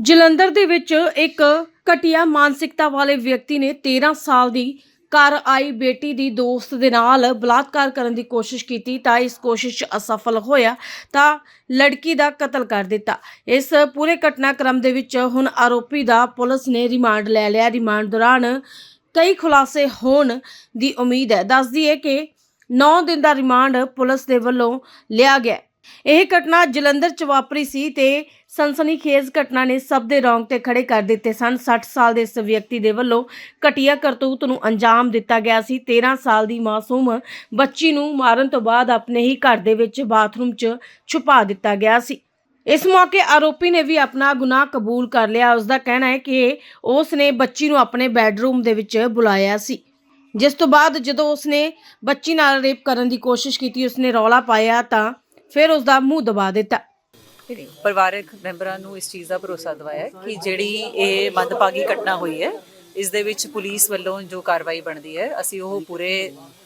ਜਲੰਧਰ ਦੇ ਵਿੱਚ ਇੱਕ ਘਟੀਆ ਮਾਨਸਿਕਤਾ ਵਾਲੇ ਵਿਅਕਤੀ ਨੇ 13 ਸਾਲ ਦੀ ਘਰ ਆਈ ਬੇਟੀ ਦੀ ਦੋਸਤ ਦੇ ਨਾਲ ਬਲਾਤਕਾਰ ਕਰਨ ਦੀ ਕੋਸ਼ਿਸ਼ ਕੀਤੀ ਤਾਂ ਇਸ ਕੋਸ਼ਿਸ਼ 'ਚ ਅਸਫਲ ਹੋਇਆ ਤਾਂ ਲੜਕੀ ਦਾ ਕਤਲ ਕਰ ਦਿੱਤਾ। ਇਸ ਪੂਰੇ ਘਟਨਾਕ੍ਰਮ ਦੇ ਵਿੱਚ ਹੁਣ ਆਰੋਪੀ ਦਾ ਪੁਲਿਸ ਨੇ ਰਿਮਾਂਡ ਲੈ ਲਿਆ। ਰਿਮਾਂਡ ਦੌਰਾਨ ਕਈ ਖੁਲਾਸੇ ਹੋਣ ਦੀ ਉਮੀਦ ਹੈ। ਦੱਸਦੀ ਹੈ ਕਿ 9 ਦਿਨ ਦਾ ਰਿਮਾਂਡ ਪੁਲਿਸ ਦੇ ਵੱਲੋਂ ਲਿਆ ਗਿਆ ਇਹ ਘਟਨਾ ਜਲੰਧਰ ਚ ਵਾਪਰੀ ਸੀ ਤੇ ਸਨਸਨੀਖੇਜ਼ ਘਟਨਾ ਨੇ ਸਭ ਦੇ ਰੌਂਗਟੇ ਖੜੇ ਕਰ ਦਿੱਤੇ ਸਨ। 60 ਸਾਲ ਦੇ ਇਸ ਵਿਅਕਤੀ ਦੇ ਵੱਲੋਂ ਘਟੀਆ ਕਰਤੂਤ ਨੂੰ ਅੰਜਾਮ ਦਿੱਤਾ ਗਿਆ ਸੀ। 13 ਸਾਲ ਦੀ ਮਾਸੂਮ ਬੱਚੀ ਨੂੰ ਮਾਰਨ ਤੋਂ ਬਾਅਦ ਆਪਣੇ ਹੀ ਘਰ ਦੇ ਵਿੱਚ ਬਾਥਰੂਮ 'ਚ ਛੁਪਾ ਦਿੱਤਾ ਗਿਆ ਸੀ। ਇਸ ਮੌਕੇ ਆਰੋਪੀ ਨੇ ਵੀ ਆਪਣਾ ਗੁਨਾਹ ਕਬੂਲ ਕਰ ਲਿਆ। ਉਸ ਦਾ ਕਹਿਣਾ ਹੈ ਕਿ ਉਸ ਨੇ ਬੱਚੀ ਨੂੰ ਆਪਣੇ ਬੈੱਡਰੂਮ ਦੇ ਵਿੱਚ ਬੁਲਾਇਆ ਸੀ। ਜਿਸ ਤੋਂ ਬਾਅਦ ਜਦੋਂ ਉਸਨੇ ਬੱਚੀ ਨਾਲ ਰੇਪ ਕਰਨ ਦੀ ਕੋਸ਼ਿਸ਼ ਕੀਤੀ ਉਸਨੇ ਰੌਲਾ ਪਾਇਆ ਤਾਂ ਫਿਰ ਉਸ ਦਾ ਮੂੰਹ ਦਬਾ ਦਿੱਤਾ। ਪਰਿਵਾਰਕ ਮੈਂਬਰਾਂ ਨੂੰ ਇਸ ਚੀਜ਼ ਦਾ ਭਰੋਸਾ ਦਿਵਾਇਆ ਕਿ ਜਿਹੜੀ ਇਹ ਮੰਦਭਾਗੀ ਘਟਨਾ ਹੋਈ ਹੈ ਇਸ ਦੇ ਵਿੱਚ ਪੁਲਿਸ ਵੱਲੋਂ ਜੋ ਕਾਰਵਾਈ ਬਣਦੀ ਹੈ ਅਸੀਂ ਉਹ ਪੂਰੇ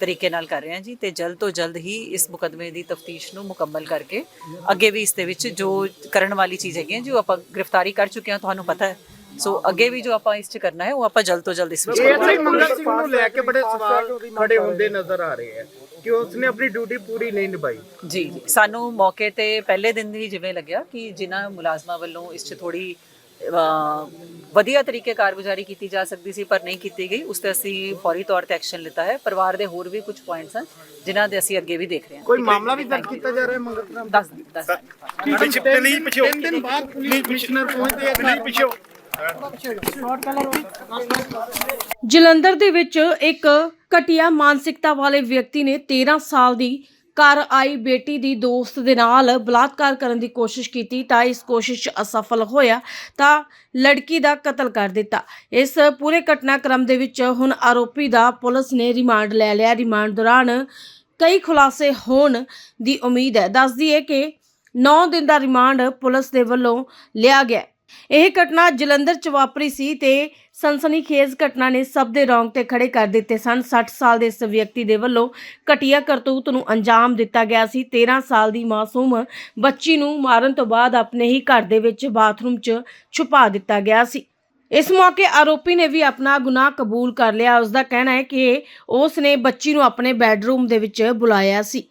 ਤਰੀਕੇ ਨਾਲ ਕਰ ਰਹੇ ਹਾਂ ਜੀ ਤੇ ਜਲਦ ਤੋਂ ਜਲਦ ਹੀ ਇਸ ਮੁਕਦਮੇ ਦੀ ਤਫਤੀਸ਼ ਨੂੰ ਮੁਕੰਮਲ ਕਰਕੇ ਅੱਗੇ ਵੀ ਇਸ ਦੇ ਵਿੱਚ ਜੋ ਕਰਨ ਵਾਲੀ ਚੀਜ਼ ਹੈਗੀ ਹੈ ਜੋ ਆਪਾਂ ਗ੍ਰਿਫਤਾਰੀ ਕਰ ਚੁੱਕੇ ਹਾਂ ਤੁਹਾਨੂੰ ਪਤਾ ਹੈ। ਸੋ ਅੱਗੇ ਵੀ ਜੋ ਆਪਾਂ ਇਸ 'ਚ ਕਰਨਾ ਹੈ ਉਹ ਆਪਾਂ ਜਲਦ ਤੋਂ ਜਲਦ ਇਸ ਵਿੱਚ ਇਹ ਕਰਾਂਗੇ ਇੱਥੇ ਮੰਗਲ ਸਿੰਘ ਨੂੰ ਲੈ ਕੇ ਬੜੇ ਸਵਾਲ ਖੜੇ ਹੁੰਦੇ ਨਜ਼ਰ ਆ ਰਹੇ ਹੈ। ਕਿ ਉਸਨੇ ਆਪਣੀ ਡਿਊਟੀ ਪੂਰੀ ਨਹੀਂ ਨਿਭਾਈ। ਜੀ ਜੀ ਸਾਨੂੰ ਮੌਕੇ ਤੇ ਪਹਿਲੇ ਦਿਨ ਹੀ ਜਿਵੇਂ ਲੱਗਿਆ ਕਿ ਜਿਨ੍ਹਾਂ ਮੁਲਾਜ਼ਮਾਂ ਵੱਲੋਂ ਇਸ 'ਚ ਥੋੜੀ ਵਧੀਆ ਤਰੀਕੇ ਕਾਰਗੁਜ਼ਾਰੀ ਕੀਤੀ ਜਾ ਸਕਦੀ ਸੀ ਪਰ ਨਹੀਂ ਕੀਤੀ ਗਈ ਉਸ ਤੇ ਅਸੀਂ ਫੌਰੀ ਤੌਰ ਤੇ ਐਕਸ਼ਨ ਲਿੱਤਾ ਹੈ। ਪਰਿਵਾਰ ਦੇ ਹੋਰ ਵੀ ਕੁਝ ਪੁਆਇੰਟਸ ਹਨ ਜਿਨ੍ਹਾਂ ਦੇ ਅਸੀਂ ਅੱਗੇ ਵੀ ਦੇਖ ਰਹੇ ਹਾਂ। ਕੋਈ ਮਾਮਲਾ ਵੀ ਦਰਜ ਕੀਤਾ ਜਾ ਰਿਹਾ ਹੈ ਮੰਗਲ ਸਿੰਘ ਦੱਸ ਦੱਸ ਪਿੱਛੇ ਤੇ ਨਹੀਂ ਪਿੱਛੇ ਤਿੰਨ ਦਿਨ ਬਾਅਦ ਪੁਲਿਸ ਕਮਿਸ਼ਨਰ ਪਹੁੰਚਦੇ ਆ। ਨਹੀਂ ਪਿੱਛੇ ਜਲੰਧਰ ਦੇ ਵਿੱਚ ਇੱਕ ਘਟੀਆ ਮਾਨਸਿਕਤਾ ਵਾਲੇ ਵਿਅਕਤੀ ਨੇ 13 ਸਾਲ ਦੀ ਘਰ ਆਈ ਬੇਟੀ ਦੀ ਦੋਸਤ ਦੇ ਨਾਲ ਬਲਾਤਕਾਰ ਕਰਨ ਦੀ ਕੋਸ਼ਿਸ਼ ਕੀਤੀ ਤਾਂ ਇਸ ਕੋਸ਼ਿਸ਼ 'ਚ ਅਸਫਲ ਹੋਇਆ ਤਾਂ ਲੜਕੀ ਦਾ ਕਤਲ ਕਰ ਦਿੱਤਾ। ਇਸ ਪੂਰੇ ਘਟਨਾਕ੍ਰਮ ਦੇ ਵਿੱਚ ਹੁਣ ਆਰੋਪੀ ਦਾ ਪੁਲਿਸ ਨੇ ਰਿਮਾਂਡ ਲੈ ਲਿਆ। ਰਿਮਾਂਡ ਦੌਰਾਨ ਕਈ ਖੁਲਾਸੇ ਹੋਣ ਦੀ ਉਮੀਦ ਹੈ। ਦੱਸਦੀ ਹੈ ਕਿ 9 ਦਿਨ ਦਾ ਰਿਮਾਂਡ ਪੁਲਿਸ ਦੇ ਵੱਲੋਂ ਲਿਆ ਗਿਆ। ਇਹ ਘਟਨਾ ਜਲੰਧਰ ਚ ਵਾਪਰੀ ਸੀ ਤੇ ਸਨਸਨੀਖੇਜ਼ ਘਟਨਾ ਨੇ ਸਭ ਦੇ ਰੌਂਗਟੇ ਖੜੇ ਕਰ ਦਿੱਤੇ ਸਨ। 60 ਸਾਲ ਦੇ ਇਸ ਵਿਅਕਤੀ ਦੇ ਵੱਲੋਂ ਘਟੀਆ ਕਰਤੂਤ ਨੂੰ ਅੰਜਾਮ ਦਿੱਤਾ ਗਿਆ ਸੀ। 13 ਸਾਲ ਦੀ ਮਾਸੂਮ ਬੱਚੀ ਨੂੰ ਮਾਰਨ ਤੋਂ ਬਾਅਦ ਆਪਣੇ ਹੀ ਘਰ ਦੇ ਵਿੱਚ ਬਾਥਰੂਮ 'ਚ ਛੁਪਾ ਦਿੱਤਾ ਗਿਆ ਸੀ। ਇਸ ਮੌਕੇ ਆਰੋਪੀ ਨੇ ਵੀ ਆਪਣਾ ਗੁਨਾਹ ਕਬੂਲ ਕਰ ਲਿਆ। ਉਸ ਦਾ ਕਹਿਣਾ ਹੈ ਕਿ ਉਸ ਨੇ ਬੱਚੀ ਨੂੰ ਆਪਣੇ ਬੈੱਡਰੂਮ ਦੇ ਵਿੱਚ ਬੁਲਾਇਆ ਸੀ।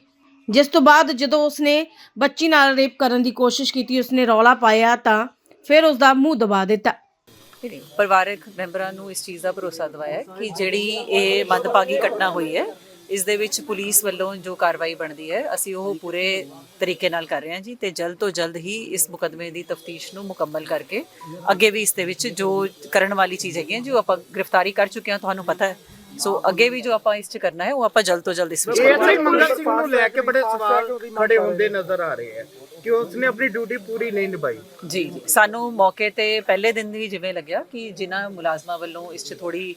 ਜਿਸ ਤੋਂ ਬਾਅਦ ਜਦੋਂ ਉਸਨੇ ਬੱਚੀ ਨਾਲ ਰੇਪ ਕਰਨ ਦੀ ਕੋਸ਼ਿਸ਼ ਕੀਤੀ ਉਸਨੇ ਰੌਲਾ ਪਾਇਆ ਤਾਂ ਫਿਰ ਉਸ ਦਾ ਮੂੰਹ ਦਬਾ ਦਿੱਤਾ। ਪਰਿਵਾਰਕ ਮੈਂਬਰਾਂ ਨੂੰ ਇਸ ਚੀਜ਼ ਦਾ ਭਰੋਸਾ ਦਿਵਾਇਆ ਕਿ ਜਿਹੜੀ ਇਹ ਮੰਦਭਾਗੀ ਘਟਨਾ ਹੋਈ ਹੈ, ਇਸ ਦੇ ਵਿੱਚ ਪੁਲਿਸ ਵੱਲੋਂ ਜੋ ਕਾਰਵਾਈ ਬਣਦੀ ਹੈ, ਅਸੀਂ ਉਹ ਪੂਰੇ ਤਰੀਕੇ ਨਾਲ ਕਰ ਰਹੇ ਹਾਂ ਜੀ ਤੇ ਜਲਦ ਤੋਂ ਜਲਦ ਹੀ ਇਸ ਮੁਕਦਮੇ ਦੀ ਤਫਤੀਸ਼ ਨੂੰ ਮੁਕੰਮਲ ਕਰਕੇ ਅੱਗੇ ਵੀ ਇਸ ਦੇ ਵਿੱਚ ਜੋ ਕਰਨ ਵਾਲੀ ਚੀਜ਼ ਹੈਗੀ ਹੈ ਜੋ ਆਪਾਂ ਗ੍ਰਿਫਤਾਰੀ ਕਰ ਚੁੱਕੇ ਹਾਂ, ਤੁਹਾਨੂੰ ਪਤਾ ਹੈ। ਸੋ ਅੱਗੇ ਵੀ ਜੋ ਆਪਾਂ ਇਸ 'ਚ ਕਰਨਾ ਹੈ ਉਹ ਆਪਾਂ ਜਲਦ ਤੋਂ ਜਲਦ ਇਸ ਵਿੱਚ ਇਹ ਕਰਾਂਗੇ। ਮੰਗਲ ਸਿੰਘ ਨੂੰ ਲੈ ਕੇ ਬੜੇ ਸਵਾਲ ਖੜੇ ਹੁੰਦੇ ਨਜ਼ਰ ਆ ਰਹੇ ਹੈ ਕਿ ਉਸਨੇ ਆਪਣੀ ਡਿਊਟੀ ਪੂਰੀ ਨਹੀਂ ਨਿਭਾਈ। ਜੀ ਜੀ। ਸਾਨੂੰ ਮੌਕੇ ਤੇ ਪਹਿਲੇ ਦਿਨ ਹੀ ਜਿਵੇਂ ਲੱਗਿਆ ਕਿ ਜਿਨ੍ਹਾਂ ਮੁਲਾਜ਼ਮਾਂ ਵੱਲੋਂ ਇਸ 'ਚ ਥੋੜੀ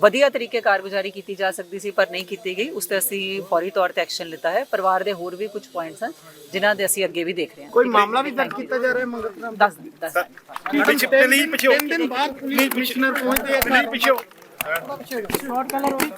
ਵਧੀਆ ਤਰੀਕੇ ਕਾਰਗੁਜ਼ਾਰੀ ਕੀਤੀ ਜਾ ਸਕਦੀ ਸੀ ਪਰ ਨਹੀਂ ਕੀਤੀ ਗਈ। ਉਸ ਤੇ ਅਸੀਂ ਫੌਰੀ ਤੌਰ ਤੇ ਐਕਸ਼ਨ ਲਿੱਤਾ ਹੈ। ਪਰਿਵਾਰ ਦੇ ਹੋਰ ਵੀ ਕੁਝ ਪੁਆਇੰਟਸ ਹਨ ਜਿਨ੍ਹਾਂ ਦੇ ਅਸੀਂ ਅੱਗੇ ਵੀ ਦੇਖ ਰਹੇ ਹਾਂ। ਕੋਈ ਮਾਮਲਾ ਵੀ ਦਰਜ ਕੀਤਾ ਜਾ ਰਿਹਾ ਹੈ ਮੰਗਲ ਸਿੰਘ ਦੱਸ ਦੱਸ ਪਿੱਛੇ ਨਹੀਂ ਪਿੱਛੇ। ਤਿੰਨ ਦਿਨ ਬਾਅਦ ਪੁਲਿਸ ਕਮਿਸ਼ਨਰ ਪਹੁੰਚਦੇ ਆ ਨਹੀਂ ਪਿੱਛੇ। ਸ਼ਾਰਟ ਕਲਰ ਹੋਈ